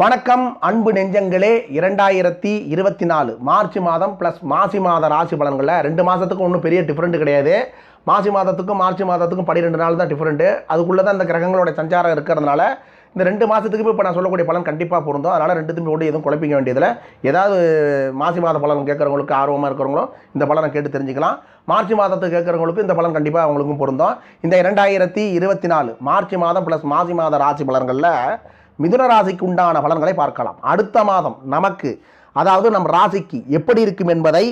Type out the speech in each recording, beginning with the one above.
வணக்கம் அன்பு நெஞ்சங்களே. இரண்டாயிரத்தி இருபத்தி நாலு மார்ச் மாதம் ப்ளஸ் மாசி மாத ராசி பலன்களில் ரெண்டு மாதத்துக்கும் ஒன்றும் பெரிய டிஃப்ரெண்ட் கிடையாது. மாசி மாதத்துக்கும் மார்ச் மாதத்துக்கும் பன்னிரெண்டு நாள் தான் டிஃப்ரெண்ட்டு அதுக்குள்ளே தான் இந்த கிரகங்களோட சஞ்சாரம் இருக்கிறதுனால இந்த ரெண்டு மாதத்துக்கு இப்போ நான் சொல்லக்கூடிய பலன் கண்டிப்பாக பொருந்தும். அதனால் ரெண்டுத்துமே ஓடி எதுவும் குழப்பிக்க வேண்டியதில்லை. ஏதாவது மாசி மாத பலன் கேட்குறவங்களுக்கு ஆர்வமாக இருக்கிறவங்களும் இந்த பலனை கேட்டு தெரிஞ்சுக்கலாம். மார்ச் மாதத்துக்கு கேட்குறவங்களுக்கு இந்த பலன் கண்டிப்பாக அவங்களுக்கும் பொருந்தும். இந்த இரண்டாயிரத்தி இருபத்தி நாலு மார்ச் மாதம் ப்ளஸ் மாசி மாத ராசி பலன்களில் மிதுன ராசிக்கு உண்டான பலன்களை பார்க்கலாம். அடுத்த மாதம் நமக்கு அதாவது நம் ராசிக்கு எப்படி இருக்கும் என்பதை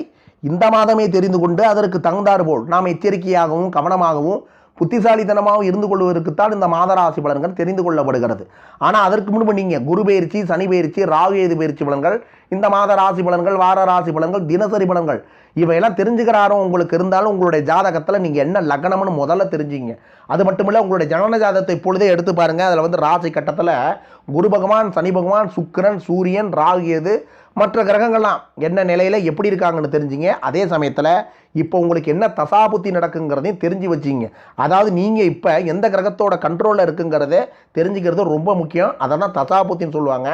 இந்த மாதமே தெரிந்து கொண்டு அதற்கு தகுந்தாற்போல் நாம் எச்சரிக்கையாகவும் கவனமாகவும் புத்திசாலித்தனமாகவும் இருந்து கொள்வதற்குத்தான் இந்த மாத ராசி பலன்கள் தெரிந்து கொள்ளப்படுகிறது. ஆனால் அதற்கு முன்பு நீங்கள் குரு பயிற்சி சனி பயிற்சி ராகு ஏது பயிற்சி பலன்கள் இந்த மாத ராசி பலன்கள் வார ராசி பலன்கள் தினசரி பலன்கள் இவையெல்லாம் தெரிஞ்சுக்கிறாரும் உங்களுக்கு இருந்தாலும் உங்களுடைய ஜாதகத்தில் நீங்கள் என்ன லக்னம்னு முதல்ல தெரிஞ்சுங்க. அது மட்டும் இல்லை உங்களுடைய ஜனன ஜாதகத்தை இப்பொழுதே எடுத்து பாருங்கள் அதில் வந்து ராசி கட்டத்தில் குரு பகவான் சனி பகவான் சுக்கிரன் சூரியன் ராகு மற்ற கிரகங்கள்லாம் என்ன நிலையில் எப்படி இருக்காங்கன்னு தெரிஞ்சுங்க. அதே சமயத்தில் இப்போ உங்களுக்கு என்ன தசாபுத்தி நடக்குங்கிறதையும் தெரிஞ்சு வச்சிங்க. அதாவது நீங்கள் இப்போ எந்த கிரகத்தோட கண்ட்ரோலில் இருக்குங்கிறத தெரிஞ்சுக்கிறது ரொம்ப முக்கியம். அதை தான் தசாபுத்தின்னு சொல்லுவாங்க.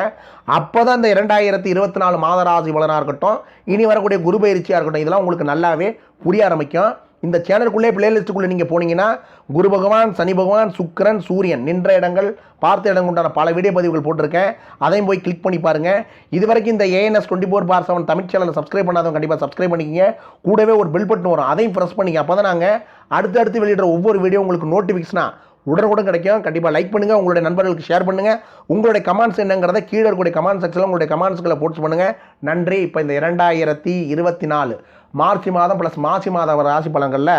அப்போ தான் இந்த இரண்டாயிரத்தி இருபத்தி நாலு மாத ராசி பலனாக இருக்கட்டும் இனி வரக்கூடிய குரு பயிற்சியாக இருக்கட்டும் இதெல்லாம் உங்களுக்கு நல்லாவே புரிய ஆரம்பிக்கும். இந்த சேனலுக்குள்ளே பிளேலிஸ்ட்டுக்குள்ளே நீங்கள் போனீங்கன்னா குரு பகவான் சனி பகவான் சுக்கிரன் சூரியன் நின்ற இடங்கள் பார்த்த இடங்கள் உண்டான பல வீடியோ பதிவுகள் போட்டிருக்கேன். அதையும் போய் கிளிக் பண்ணி பாருங்கள் இது வரைக்கும் இந்த ANS twenty four bar seven Tamil சேனலை சப்ஸ்கிரைப் பண்ணாதவங்க கண்டிப்பாக சப்ஸ்கிரைப் பண்ணிக்கிங்க. கூடவே ஒரு பெல் பட்டன் வரும். அதையும் ப்ரெஸ் பண்ணிங்க. அப்போ தான் நாங்கள் அடுத்தடுத்து வெளியிடுற ஒவ்வொரு வீடியோ உங்களுக்கு நோட்டிஃபிகேஷனாக உடனுக்குடன் கிடைக்கும். கண்டிப்பாக லைக் பண்ணுங்கள் உங்களுடைய நண்பர்களுக்கு ஷேர் பண்ணுங்கள் உங்களுடைய கமெண்ட்ஸ் என்னங்கிறத கீழே இருக்கக்கூடிய கமெண்ட் செக்ஷனில் உங்களுடைய கமெண்ட்ஸ்களை போட்டு பண்ணுங்கள் நன்றி. இப்போ இந்த இரண்டாயிரத்தி இருபத்தி நாலு மார்ச் மாதம் ப்ளஸ் மாசி மாத ராசி பலன்களில்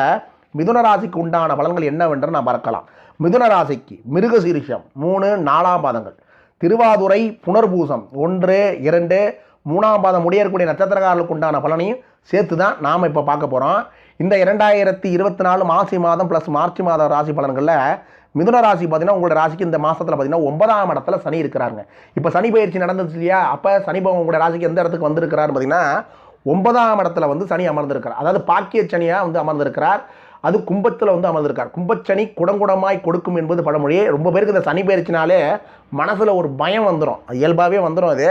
மிதுன ராசிக்கு உண்டான பலன்கள் என்னவென்று நான் பார்க்கலாம். மிதுன ராசிக்கு மிருகசீரிஷம் மூணு நாலாம் பாதங்கள். திருவாதுரை புனர்பூசம் ஒன்று இரண்டு மூணாம் பாதம் முடியக்கூடிய நட்சத்திரக்காரர்களுக்கு உண்டான பலனையும் சேர்த்து தான் நாம் இப்போ பார்க்க போகிறோம் இந்த இரண்டாயிரத்தி இருபத்தி நாலு மாசி மாதம் ப்ளஸ் மார்ச் மாத ராசி பலன்களில் மிதுன ராசி பார்த்தீங்கன்னா உங்களோட ராசிக்கு இந்த மாதத்தில் பார்த்தீங்கன்னா ஒன்பதாம் இடத்துல சனி இருக்கிறாங்க இப்போ சனி பயிற்சி நடந்துச்சு இல்லையா? அப்போ சனி பகவான் உங்களோட ராசிக்கு எந்த இடத்துக்கு வந்திருக்கிறார் பார்த்தீங்கன்னா ஒன்பதாம் இடத்துல வந்து சனி அமர்ந்திருக்கிறார். அதாவது பாக்கிய சனியாக வந்து அமர்ந்திருக்கிறார். அது கும்பத்தில் வந்து அமர்ந்திருக்கார் கும்பச்சனி குடங்குடமாய் கொடுக்கும் என்பது பழமொழியே. ரொம்ப பேருக்கு இந்த சனி பயிற்சினாலே மனசில் ஒரு பயம் வந்துடும் அது இயல்பாகவே வந்துடும் அது.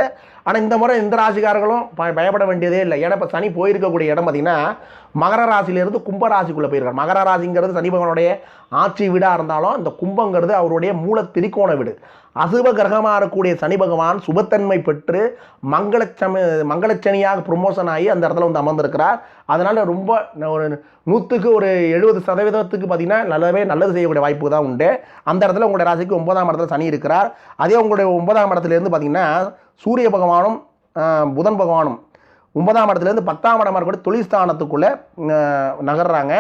ஆனால் இந்த முறை இந்த ராசிக்காரர்களும் பய பயப்பட வேண்டியதே இல்லை. ஏன்னா இப்போ சனி போயிருக்கக்கூடிய இடம் பார்த்திங்கன்னா மகர ராசியிலேருந்து கும்ப ராசிக்குள்ளே போயிருக்கார். மகர ராசிங்கிறது சனி பகவானுடைய ஆட்சி வீடாக இருந்தாலும் இந்த கும்பங்கிறது அவருடைய மூல திரிகோண வீடு. அசுப கிரகமாக இருக்கக்கூடிய சனி பகவான் சுபத்தன்மை பெற்று மங்களச்சம மங்களச்சனியாக ப்ரொமோஷன் ஆகி அந்த இடத்துல வந்து அமர்ந்திருக்கிறார். அதனால் ரொம்ப ஒரு நூற்றுக்கு ஒரு எழுபது சதவீதத்துக்கு பார்த்திங்கன்னா நல்லாவே நல்லது செய்யக்கூடிய வாய்ப்பு தான் உண்டு. அந்த இடத்துல உங்களுடைய ராசிக்கு ஒன்பதாம் இடத்துல சனி இருக்கிறார். அதே உங்களுடைய ஒன்பதாம் இடத்துலேருந்து பார்த்திங்கன்னா சூரிய பகவானும் புதன் பகவானும் ஒன்பதாம் இடத்துலேருந்து பத்தாம் இடமாக இருக்கக்கூடிய தொழில்ஸ்தானத்துக்குள்ளே நகர்றாங்க.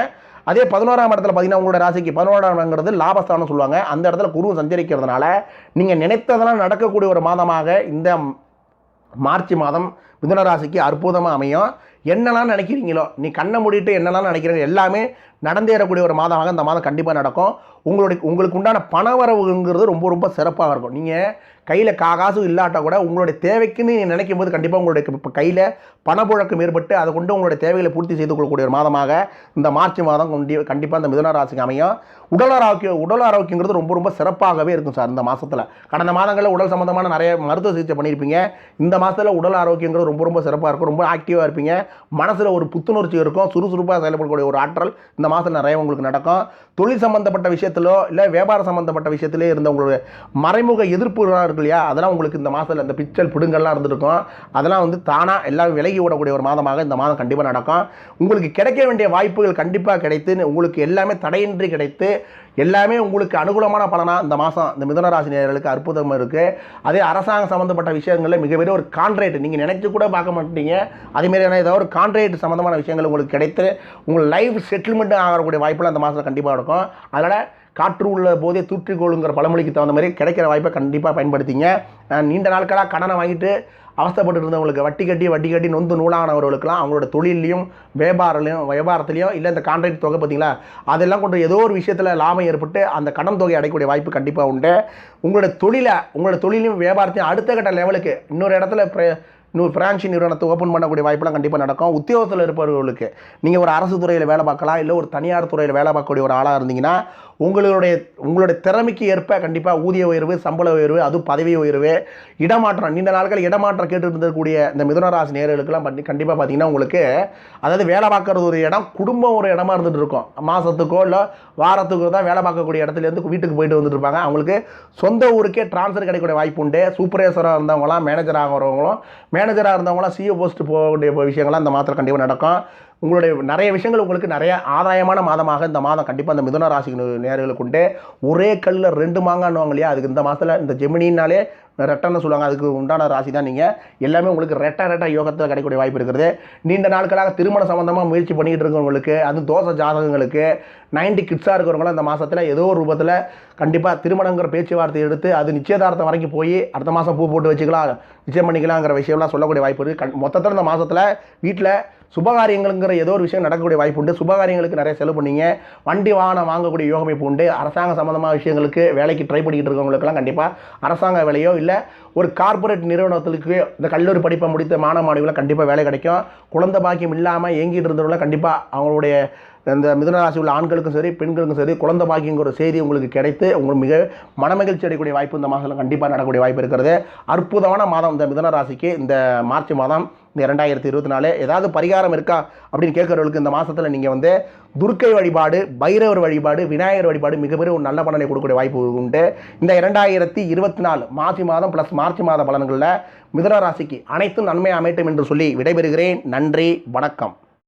அதே பதினோராம் இடத்துல பார்த்தீங்கன்னா உங்களோட ராசிக்கு பதினோராம் இடங்கிறது லாபஸ்தானம் சொல்லுவாங்க. அந்த இடத்துல குரு சஞ்சரிக்கிறதுனால நீங்கள் நினைத்ததெல்லாம் நடக்கக்கூடிய ஒரு மாதமாக இந்த மார்ச் மாதம் மிதுன ராசிக்கு அற்புதமாக அமையும். என்னெல்லாம் நினைக்கிறீங்களோ நீ கண்ணை மூடிட்டு என்னெல்லாம் நினைக்கிறீங்க எல்லாமே நடந்தேறக்கூடிய ஒரு மாதமாக இந்த மாதம் கண்டிப்பாக நடக்கும். உங்களுடைய உங்களுக்கு உண்டான பணவரவுங்கிறது ரொம்ப ரொம்ப சிறப்பாக இருக்கும். நீங்கள் கையில் காகாசும் இல்லாட்டா கூட உங்களுடைய தேவைக்குன்னு நினைக்கும் போது கண்டிப்பாக உங்களுடைய இப்போ கையில் பணப்புழக்கம் ஏற்பட்டு அதை கொண்டு உங்களுடைய தேவைகளை பூர்த்தி செய்து கொள்ளக்கூடிய ஒரு மாதமாக இந்த மார்ச் மாதம் கொண்டி கண்டிப்பாக இந்த மிதுன ராசிக்கு அமையும். உடல் ஆரோக்கியம் உடல் ஆரோக்கியங்கிறது ரொம்ப ரொம்ப சிறப்பாகவே இருக்கும் சார் இந்த மாதத்தில் கடந்த மாதங்களில் உடல் சம்மந்தமான நிறைய மருத்துவ சிகிச்சை பண்ணியிருப்பீங்க. இந்த மாதத்தில் உடல் ஆரோக்கியங்கிறது ரொம்ப ரொம்ப சிறப்பாக இருக்கும். ரொம்ப ஆக்டிவாக இருப்பீங்க. மனசில் ஒரு புத்துணர்ச்சி இருக்கும். சுறுசுறுப்பாக செயல்படக்கூடிய ஒரு ஆற்றல் இந்த மாதத்தில் நிறைய உங்களுக்கு நடக்கும். தொழில் சம்மந்தப்பட்ட விஷயத்திலோ இல்லை வியாபார சம்மந்தப்பட்ட விஷயத்திலே இருந்த உங்களுடைய மறைமுக எதிர்ப்புலாம் இருக்கு இல்லையா? அதெல்லாம் உங்களுக்கு இந்த மாதத்தில் இந்த பிச்சல் பிடுங்கல்லாம் இருந்திருக்கும். அதெல்லாம் வந்து தானாக எல்லாம் விலகி ஓடக்கூடிய ஒரு மாதமாக இந்த மாதம் கண்டிப்பாக நடக்கும். உங்களுக்கு கிடைக்க வேண்டிய வாய்ப்புகள் கண்டிப்பாக கிடைத்து உங்களுக்கு எல்லாமே தடையின்றி கிடைத்து எல்லாமே உங்களுக்கு அனுகூலமான பலனாக இந்த மாதம் இந்த மிதனராசி நேர்களுக்கு நேயர்களுக்கு அற்புதம் இருக்குது அதே அரசாங்கம் சம்மந்தப்பட்ட விஷயங்களில் மிகப்பெரிய ஒரு கான்ட்ரேட் நீங்கள் நினச்சி கூட பார்க்க மாட்டீங்க. அதேமாதிரியான ஏதாவது ஒரு கான்ட்ரேட் சம்மந்தமான விஷயங்கள் உங்களுக்கு கிடைத்து உங்கள் லைஃப் செட்டில்மெண்ட் ஆகக்கூடிய வாய்ப்புலாம் இந்த மாதத்தில் கண்டிப்பாக இருக்கும் அதனால் காற்று உள்ள போதே தூற்றிக்கொள்ளுங்கிற பழமொழிக்கு தகுந்த மாதிரி கிடைக்கிற வாய்ப்பை கண்டிப்பாக பயன்படுத்திங்க. நீண்ட நாட்களாக கடனை வாங்கிட்டு அவஸ்தைப்பட்டு இருந்தவங்களுக்கு வட்டி கட்டி வட்டி கட்டி நொந்து நூலானவர்களுக்கெல்லாம் அவங்களோட தொழிலையும் வியாபாரலையும் வியாபாரத்துலையும் இல்லை இந்த கான்ட்ராக்ட் தொகை பார்த்தீங்களா? அதெல்லாம் கொண்டு ஏதோ ஒரு விஷயத்தில் லாபம் ஏற்பட்டு அந்த கடன் தொகை அடையக்கூடிய வாய்ப்பு கண்டிப்பாக உண்டு. உங்களோட தொழிலை உங்களோட தொழிலையும் வியாபாரத்தையும் அடுத்த கட்ட லெவலுக்கு இன்னொரு இடத்துல இன்னொரு பிரான்ச் நிறுவனத்தை ஓப்பன் பண்ணக்கூடிய வாய்ப்பெல்லாம் கண்டிப்பாக நடக்கும். உத்தியோகத்தில் இருப்பவர்களுக்கு நீங்கள் ஒரு அரசு துறையில் வேலை பார்க்கலாம் இல்லை ஒரு தனியார் துறையில் வேலை பார்க்கக்கூடிய ஒரு ஆளாக இருந்தீங்கன்னா உங்களுடைய உங்களுடைய திறமைக்கு ஏற்ப கண்டிப்பாக ஊதிய உயர்வு சம்பள உயர்வு அது பதவி உயர்வு இடமாற்றம் நீண்ட நாட்கள் இடமாற்றம் கேட்டு இருந்தக்கூடிய இந்த மிதுனராசி நேர்களுக்கெல்லாம் பண்ணி கண்டிப்பாக பார்த்தீங்கன்னா உங்களுக்கு அதாவது வேலை பார்க்குறது ஒரு இடம் குடும்பம் ஒரு இடமா இருந்துட்டு இருக்கும். மாதத்துக்கோ இல்லை வாரத்துக்கோ தான் வேலை பார்க்கக்கூடிய இடத்துலேருந்து வீட்டுக்கு போயிட்டு வந்துட்டு இருப்பாங்க அவங்களுக்கு சொந்த ஊருக்கே ட்ரான்ஸ்ஃபர் கிடைக்கக்கூடிய வாய்ப்பு உண்டு. சூப்பர்வைசராக இருந்தவங்களாம் மேனேஜராக வரவங்களும் மேனேஜராக இருந்தவங்களாம் சிஓ போஸ்ட் போகக்கூடிய விஷயங்கள்லாம் அந்த மாதத்தில் கண்டிப்பாக நடக்கும். உங்களுடைய நிறைய விஷயங்கள் உங்களுக்கு நிறைய ஆதாயமான மாதமாக இந்த மாதம் கண்டிப்பாக இந்த மிதுன ராசி நேர்களுக்கு உண்டு. ஒரே கல்லில் ரெண்டு மாங்கான்னுவாங்க இல்லையா? அதுக்கு இந்த மாதத்தில் இந்த ஜெமினினாலே ரெட்டன்னு சொல்லுவாங்க. அதுக்கு உண்டான ராசி தான் நீங்கள் எல்லாமே உங்களுக்கு ரெட்ட ரெட்டை யோகத்தில் கிடைக்கக்கூடிய வாய்ப்பு இருக்கிறது நீண்ட நாட்களாக திருமண சம்பந்தமாக முயற்சி பண்ணிக்கிட்டு இருக்கவங்களுக்கு அது தோசை ஜாதகங்களுக்கு நைன்டி கிட்ஸாக இருக்கிறவங்களும் இந்த மாதத்தில் ஏதோ ஒரு ரூபத்தில் கண்டிப்பாக திருமணங்கிற பேச்சுவார்த்தை எடுத்து அது நிச்சயதார்த்தம் வரைக்கும் போய் அடுத்த மாதம் பூ போட்டு வச்சுக்கலாம் நிச்சயம் பண்ணிக்கலாங்கிற விஷயம்லாம் சொல்லக்கூடிய வாய்ப்பு இருக்குது கண் மொத்தத்தில் இந்த மாதத்தில் வீட்டில் சுபகாரியங்களுங்கிற ஏதோ ஒரு விஷயம் நடக்கக்கூடிய வாய்ப்பு உண்டு. சுபகாரியங்களுக்கு நிறைய செலவு பண்ணீங்க. வண்டி வாகனம் வாங்கக்கூடிய யோகமைப்பு உண்டு. அரசாங்க சம்மந்தமான விஷயங்களுக்கு வேலைக்கு ட்ரை பண்ணிக்கிட்டு இருக்கவங்களுக்குலாம் கண்டிப்பாக அரசாங்க வேலையோ இல்லை ஒரு கார்ப்பரேட் நிறுவனத்துக்கு இந்த கல்லூரி படிப்பை முடித்த மாணவ மாணவிகளை கண்டிப்பாக வேலை கிடைக்கும். குழந்தை பாக்கியம் இல்லாமல் இயங்கிட்டு இருந்தவங்கள கண்டிப்பாக அவங்களுடைய இந்த மிதனராசி உள்ள ஆண்களுக்கும் சரி பெண்களுக்கும் சரி குழந்தை பாக்கியங்கிற செய்தி உங்களுக்கு கிடைத்து உங்களுக்கு மிக மனமகிழ்ச்சி அடையக்கூடிய வாய்ப்பு இந்த மாதத்தில் கண்டிப்பாக நடக்கக்கூடிய வாய்ப்பு இருக்கிறது. அற்புதமான மாதம் இந்த மிதனராசிக்கு இந்த மார்ச் மாதம் இந்த இரண்டாயிரத்தி இருபத்தி நாலு. ஏதாவது பரிகாரம் இருக்கா அப்படின்னு கேட்குறவர்களுக்கு இந்த மாதத்தில் நீங்கள் வந்து துர்க்கை வழிபாடு பைரவர் வழிபாடு விநாயகர் வழிபாடு மிகப்பெரிய ஒரு நல்ல பலனை கொடுக்கக்கூடிய வாய்ப்பு உண்டு. இந்த இரண்டாயிரத்தி இருபத்தி நாலு மார்ச் மாதம் ப்ளஸ் மார்ச் மாத பலன்களில் மிதன ராசிக்கு அனைத்தும் நன்மை அமைட்டும் என்று சொல்லி விடைபெறுகிறேன். நன்றி வணக்கம்.